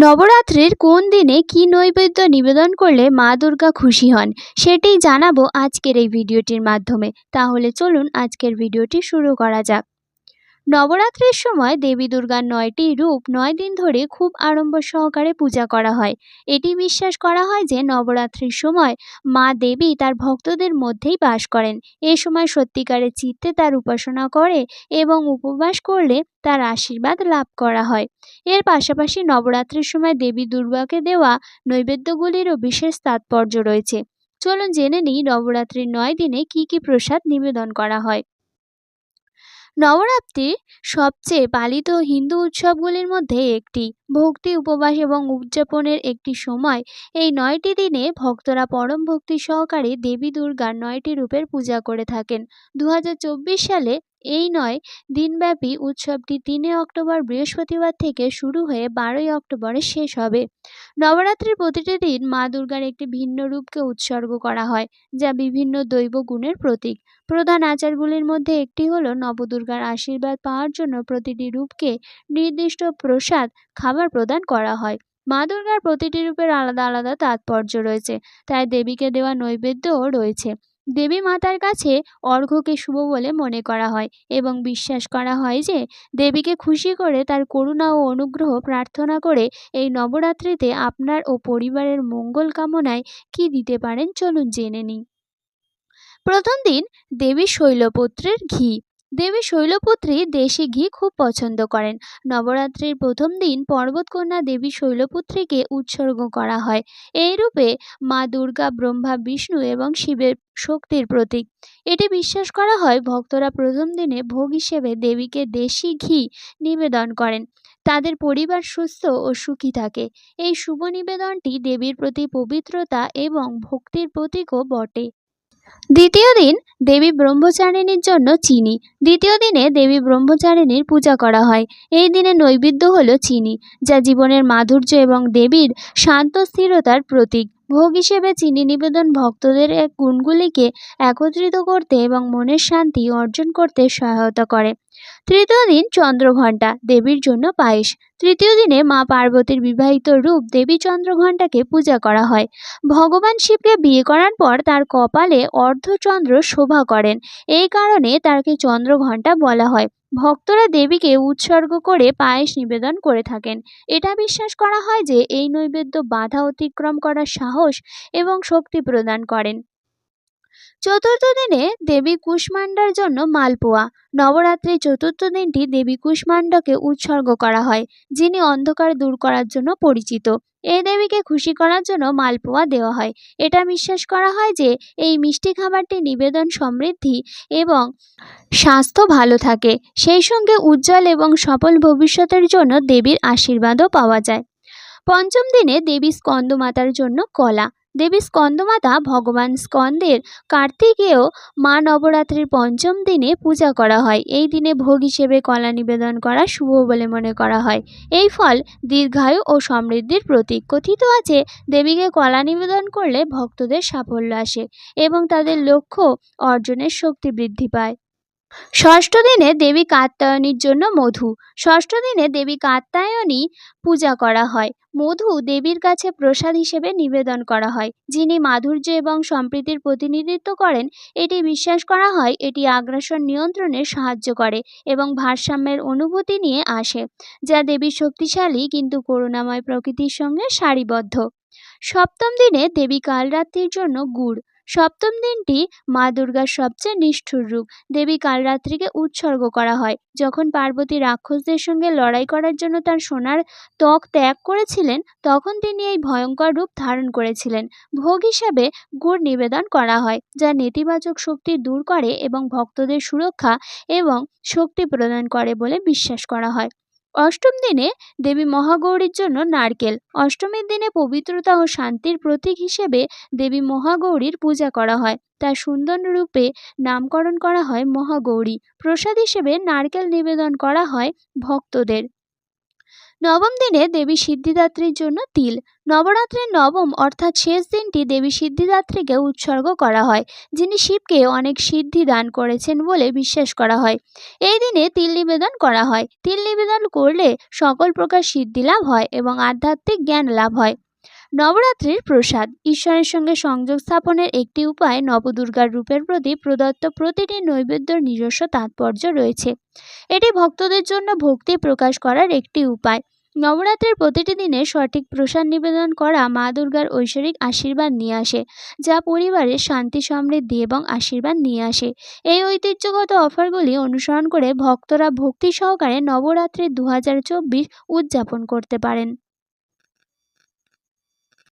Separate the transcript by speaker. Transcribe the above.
Speaker 1: নবরাত্রির কোন দিনে কি নৈবেদ্য নিবেদন করলে মা দুর্গা খুশি হন, সেটিই জানাব আজকের এই ভিডিওটির মাধ্যমে। তাহলে চলুন আজকের ভিডিওটি শুরু করা যাক। নবরাত্রির সময় দেবী দুর্গার নয়টি রূপ নয় দিন ধরে খুব আড়ম্বর সহকারে পূজা করা হয়। এটি বিশ্বাস করা হয় যে নবরাত্রির সময় মা দেবী তার ভক্তদের মধ্যেই বাস করেন। এ সময় সত্যিকারের চিত্তে তার উপাসনা করে এবং উপবাস করলে তার আশীর্বাদ লাভ করা হয়। এর পাশাপাশি নবরাত্রির সময় দেবী দুর্গাকে দেওয়া নৈবেদ্যগুলিরও বিশেষ তাৎপর্য রয়েছে। চলুন জেনে নিই নবরাত্রির নয় দিনে কি কি প্রসাদ নিবেদন করা হয়। নবরাত্রি সবচেয়ে পালিত হিন্দু উৎসবগুলির মধ্যে একটি। ভক্তি উপবাস এবং উদযাপনের একটি সময়। এই নয়টি দিনে ভক্তরা পরম ভক্তি সহকারে দেবী দুর্গার নয়টি রূপের পূজা করে থাকেন। দু হাজার চব্বিশ সালে এই নয়, দিনব্যাপী উৎসবটি তিনে অক্টোবর বৃহস্পতিবার থেকে শুরু হয়ে বারোই অক্টোবরে শেষ হবে। নবরাত্রির প্রতিটি দিন মা দুর্গার একটি ভিন্ন রূপকে উৎসর্গ করা হয়, যা বিভিন্ন দৈব গুণের প্রতীক। প্রধান আচারগুলির মধ্যে একটি হলো নবদুর্গার আশীর্বাদ পাওয়ার জন্য প্রতিটি রূপকে নির্দিষ্ট প্রসাদ, খাবার প্রদান করা হয়। মা দুর্গার প্রতিটি রূপের আলাদা আলাদা তাৎপর্য রয়েছে, তাই দেবীকে দেওয়া নৈবেদ্যও রয়েছে। দেবী মাতার কাছে অর্ঘ্যকে শুভ বলে মনে করা হয় এবং বিশ্বাস করা হয় যে দেবীকে খুশি করে তার করুণা ও অনুগ্রহ প্রার্থনা করে এই নবরাত্রিতে আপনার ও পরিবারের মঙ্গল কামনায় কি দিতে পারেন চলুন জেনে নিই। প্রথম দিন দেবী শৈলপুত্রের ঘি দেবী শৈলপুত্রী দেশি ঘি খুব পছন্দ করেন। নবরাত্রির প্রথম দিন পর্বতকন্যা দেবী শৈলপুত্রীকে উৎসর্গ করা হয়। এই রূপে মা দুর্গা, ব্রহ্মা, বিষ্ণু এবং শিবের শক্তির প্রতীক। এটি বিশ্বাস করা হয় ভক্তরা প্রথম দিনে ভোগ হিসেবে দেবীকে দেশি ঘি নিবেদন করেন। তাদের পরিবার সুস্থ ও সুখী থাকে। এই শুভ নিবেদনটি দেবীর প্রতি পবিত্রতা এবং ভক্তির প্রতীকও বটে। দ্বিতীয় দিন দেবী ব্রহ্মচারিণীর জন্য চিনি। দ্বিতীয় দিনে দেবী ব্রহ্মচারিণীর পূজা করা হয়। এই দিনে নৈবেদ্য হল চিনি, যা জীবনের মাধুর্য এবং দেবীর শান্ত স্থিরতার প্রতীক। ভোগ হিসেবে চিনি নিবেদন ভক্তদের এক গুণগুলিকে একত্রিত করতে এবং মনের শান্তি অর্জন করতে সহায়তা করে। তৃতীয় দিন চন্দ্রঘণ্টা, দেবীর জন্য পায়েস। তৃতীয় দিনে মা পার্বতীর বিবাহিত রূপ দেবী চন্দ্রঘণ্টাকে পূজা করা হয়। ভগবান শিবকে বিয়ে করার পর তার কপালে অর্ধচন্দ্র শোভা করেন। এই কারণে তাকে চন্দ্রঘণ্টা বলা হয়। ভক্তরা দেবীকে উৎসর্গ করে পায়েস নিবেদন করে থাকেন। এটা বিশ্বাস করা হয় যে এই নৈবেদ্য বাধা অতিক্রম করার সাহস এবং শক্তি প্রদান করেন। চতুর্থ দিনে দেবী কুষ্মান্ডার জন্য মালপোয়া। নবরাত্রির চতুর্থ দিনটি দেবী কুষ্মাণ্ডকে উৎসর্গ করা হয়, যিনি অন্ধকার দূর করার জন্য পরিচিত। এই দেবীকে খুশি করার জন্য মালপোয়া দেওয়া হয়। এটা বিশ্বাস করা হয় যে, এই মিষ্টি খাবারটি নিবেদন সমৃদ্ধি এবং স্বাস্থ্য ভালো থাকে। সেই সঙ্গে উজ্জ্বল এবং সফল ভবিষ্যতের জন্য দেবীর আশীর্বাদও পাওয়া যায়। পঞ্চম দিনে দেবী স্কন্দমাতার জন্য কলা। দেবী স্কন্দমাতা ভগবান স্কন্দের কার্তিকেয় মা নবরাত্রির পঞ্চম দিনে পূজা করা হয়। এই দিনে ভোগ হিসেবে কলা নিবেদন করা শুভ বলে মনে করা হয়। এই ফল দীর্ঘায়ু ও সমৃদ্ধির প্রতীক। কথিত আছে, দেবীকে কলা নিবেদন করলে ভক্তদের সাফল্য আসে এবং তাদের লক্ষ্য অর্জনের শক্তি বৃদ্ধি পায়। ষষ্ঠ দিনে দেবী কাত্যায়নীর জন্য মধু। ষষ্ঠ দিনে দেবী কাত্যায়নী পূজা করা হয়। মধু দেবীর কাছে প্রসাদ হিসেবে নিবেদন করা হয়। যিনি মাধুর্য এবং সম্প্রীতির প্রতিনিধিত্ব করেন, এটি বিশ্বাস করা হয়, এটি আগ্রাসন নিয়ন্ত্রণে সাহায্য করে এবং ভারসাম্যের অনুভূতি নিয়ে আসে, যা দেবীর শক্তিশালী কিন্তু করুণাময় প্রকৃতির সঙ্গে সারিবদ্ধ। সপ্তম দিনে দেবী কালরাত্রির জন্য গুড়। সপ্তম দিনটি মা দুর্গার সবচেয়ে নিষ্ঠুর রূপ। দেবী কালরাত্রিকে উৎসর্গ করা হয়। যখন পার্বতী রাক্ষসদের সঙ্গে লড়াই করার জন্য তার সোনার ত্বক ত্যাগ করেছিলেন, তখন তিনি এই ভয়ঙ্কর রূপ ধারণ করেছিলেন। ভোগ হিসাবে গুড় নিবেদন করা হয়, যা নেতিবাচক শক্তি দূর করে এবং ভক্তদের সুরক্ষা এবং শক্তি প্রদান করে বলে বিশ্বাস করা হয়। অষ্টম দিনে দেবী মহাগৌরীর জন্য নারকেল। অষ্টমীর দিনে পবিত্রতা ও শান্তির প্রতীক হিসেবে দেবী মহাগৌরীর পূজা করা হয়। তার সুন্দর রূপে নামকরণ করা হয় মহাগৌরী। প্রসাদ হিসেবে নারকেল নিবেদন করা হয় ভক্তদের। নবম দিনে দেবী সিদ্ধিদাত্রীর জন্য তিল। নবরাত্রির নবম অর্থাৎ শেষ দিনটি দেবী সিদ্ধিদাত্রীকে উৎসর্গ করা হয়, যিনি শিবকে অনেক সিদ্ধি দান করেছেন বলে বিশ্বাস করা হয়। এই দিনে তিল নিবেদন করা হয়। তিল নিবেদন করলে সকল প্রকার সিদ্ধি লাভ হয় এবং আধ্যাত্মিক জ্ঞান লাভ হয়। নবরাত্রির প্রসাদ। ঈশ্বরের সঙ্গে সংযোগ স্থাপনের একটি উপায় নবদুর্গার রূপের প্রতি প্রদত্ত প্রতিটি নৈবেদ্যর নিজস্ব তাৎপর্য রয়েছে। এটি ভক্তদের জন্য ভক্তি প্রকাশ করার একটি উপায়। নবরাত্রির প্রতিটি দিনে সঠিক প্রসাদ নিবেদন করা মা দুর্গার ঐশ্বরিক আশীর্বাদ নিয়ে আসে, যা পরিবারে শান্তি, সমৃদ্ধি এবং আশীর্বাদ নিয়ে আসে। এই ঐতিহ্যগত অফারগুলি অনুসরণ করে ভক্তরা ভক্তি সহকারে নবরাত্রি দু হাজার চব্বিশ উদযাপন করতে পারেন।